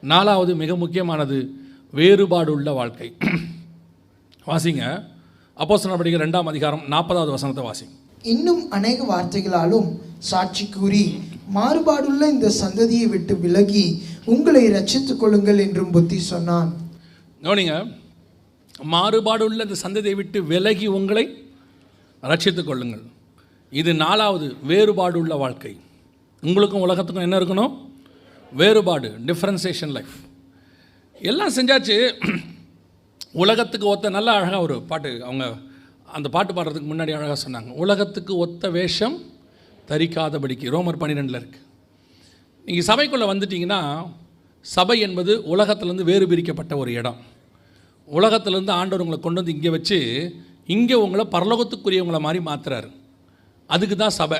நாலாவது மிக முக்கியமானது வேறுபாடு உள்ள வாழ்க்கை. வாசிங்க. அப்போஸ்தலர் நடவடிக்கை ரெண்டாம் அதிகாரம் நாற்பதாவது வசனத்தை வாசிங்க. இன்னும் அநேக வார்த்தைகளாலும் சாட்சி கூறி மாறுபாடுள்ள இந்த சந்ததியை விட்டு விலகி உங்களை ரட்சித்துக் கொள்ளுங்கள் என்றும் புத்தி சொன்னான். கவனிங்க. மாறுபாடு உள்ள இந்த சந்ததியை விட்டு விலகி உங்களை ரட்சித்துக் கொள்ளுங்கள். இது நாலாவது வேறுபாடு உள்ள வாழ்க்கை. உங்களுக்கும் உலகத்துக்கும் என்ன இருக்கணும்? வேறுபாடு டிஃப்ரென்சேஷன் லைஃப் எல்லாம் செஞ்சாச்சு. உலகத்துக்கு ஒத்த நல்ல அழகாக ஒரு பாட்டு அவங்க அந்த பாட்டு பாடுறதுக்கு முன்னாடி அழகாக சொன்னாங்க. உலகத்துக்கு ஒத்த வேஷம் தரிக்காதபடிக்கு. ரோமர் பன்னிரெண்டில் இருக்குது நீங்கள் சபைக்குள்ளே வந்துட்டிங்கன்னா சபை என்பது உலகத்துலேருந்து வேறு பிரிக்கப்பட்ட ஒரு இடம். உலகத்துலேருந்து ஆண்டவர் உங்களை கொண்டு வந்து இங்கே வச்சு இங்கே உங்களை பரலோகத்துக்குரியவங்களை மாதிரி மாத்துறாரு. அதுக்கு தான் சபை.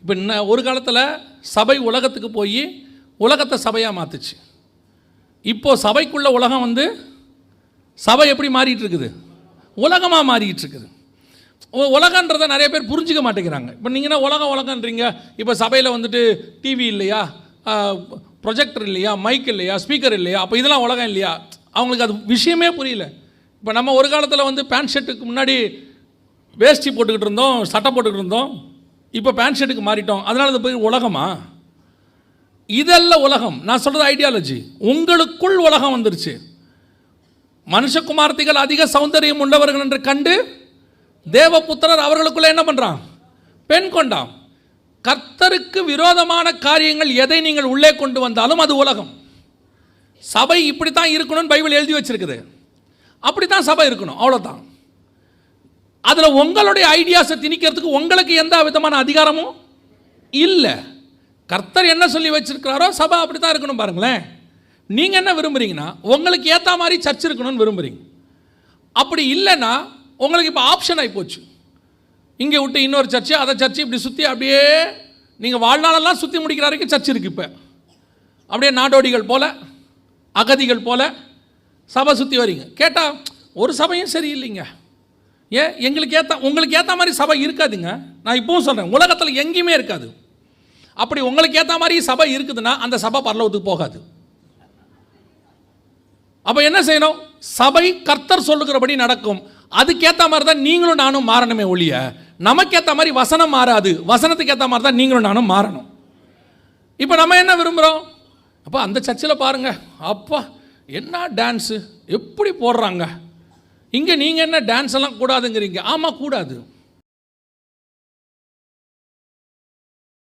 இப்போ இன்ன ஒரு காலத்தில் சபை உலகத்துக்கு போய் உலகத்தை சபையாக மாற்றுச்சு இப்போது சபைக்குள்ள உலகம் வந்து சபை எப்படி மாறிட்டு இருக்குது உலகமாக மாறிக்கிட்டு இருக்குது உலகன்றதை நிறைய பேர் புரிஞ்சுக்க மாட்டேங்கிறாங்க. இப்போ நீங்கன்னா உலகம் உலகன்றீங்க. இப்போ சபையில் வந்துட்டு டிவி இல்லையா? ப்ரொஜெக்டர் இல்லையா? மைக் இல்லையா? ஸ்பீக்கர் இல்லையா? அப்போ இதெல்லாம் உலகம் இல்லையா? அவங்களுக்கு அது விஷயமே புரியல. இப்போ நம்ம ஒரு காலத்தில் வந்து பேண்ட் ஷர்ட்டுக்கு முன்னாடி வேஷ்டி போட்டுக்கிட்டு இருந்தோம் சட்டை போட்டுக்கிட்டு இருந்தோம். இப்போ பேண்ட் ஷர்ட்டுக்கு மாறிட்டோம். அதனால அது போய் உலகமாக இதல்ல உலகம். நான் சொல்கிறது ஐடியாலஜி உங்களுக்குள் உலகம் வந்துருச்சு. மனுஷகுமார்த்திகள் அதிக சௌந்தரியம் உள்ளவர்கள் என்று கண்டு தேவபுத்திரர் அவர்களுக்குள்ளே என்ன பண்ணுறான் பெண் கொண்டான். கர்த்தருக்கு விரோதமான காரியங்கள் எதை நீங்கள் உள்ளே கொண்டு வந்தாலும் அது உலகம். சபை இப்படித்தான் இருக்கணும்னு பைபிள் எழுதி வச்சிருக்குது. அப்படித்தான் சபை இருக்கணும். அவ்வளோதான் அதில் உங்களுடைய ஐடியாஸை திணிக்கிறதுக்கு உங்களுக்கு எந்த விதமான அதிகாரமும் இல்லை. கர்த்தர் என்ன சொல்லி வச்சிருக்கிறாரோ சபை அப்படி தான் இருக்கணும் பாருங்களேன். நீங்கள் என்ன விரும்புகிறீங்கன்னா உங்களுக்கு ஏற்ற மாதிரி சர்ச் இருக்கணும்னு விரும்புகிறீங்க அப்படி இல்லைன்னா உங்களுக்கு இப்போ ஆப்ஷன் ஆகி போச்சு. இங்கே விட்டு இன்னொரு சர்ச்சு அதை சர்ச்சு இப்படி சுற்றி அப்படியே நீங்கள் வாழ்நாளெல்லாம் சுற்றி முடிக்கிற வரைக்கும் சர்ச் இருக்குது இப்போ. அப்படியே நாடோடிகள் போல் அகதிகள் போல் சபை சுற்றி வரீங்க கேட்டால் ஒரு சபையும் சரியில்லைங்க. ஏன்? எங்களுக்கு ஏற்ற உங்களுக்கு ஏற்ற மாதிரி சபை இருக்காதுங்க. நான் இப்போவும் சொல்கிறேன் உலகத்தில் எங்கேயுமே இருக்காது. அப்படி உங்களுக்கு ஏற்ற மாதிரி சபை இருக்குதுன்னா அந்த சபை பரலோகத்துக்கு போகாது. அப்போ என்ன செய்யணும்? சபை கர்த்தர் சொல்லுகிறபடி நடக்கும். அதுக்கேற்ற மாதிரி தான் நீங்களும் நானும் மாறணுமே ஒழிய நமக்கேற்ற மாதிரி வசனம் மாறாது. வசனத்துக்கு ஏற்ற மாதிரி தான் நீங்களும் நானும் மாறணும். இப்போ நம்ம என்ன விரும்புகிறோம் அப்போ அந்த சர்ச்சில் பாருங்க. அப்பா என்ன டான்ஸு எப்படி போடுறாங்க? இங்கே நீங்கள் என்ன டான்ஸ் எல்லாம் கூடாதுங்கிறீங்க. ஆமாம் கூடாது.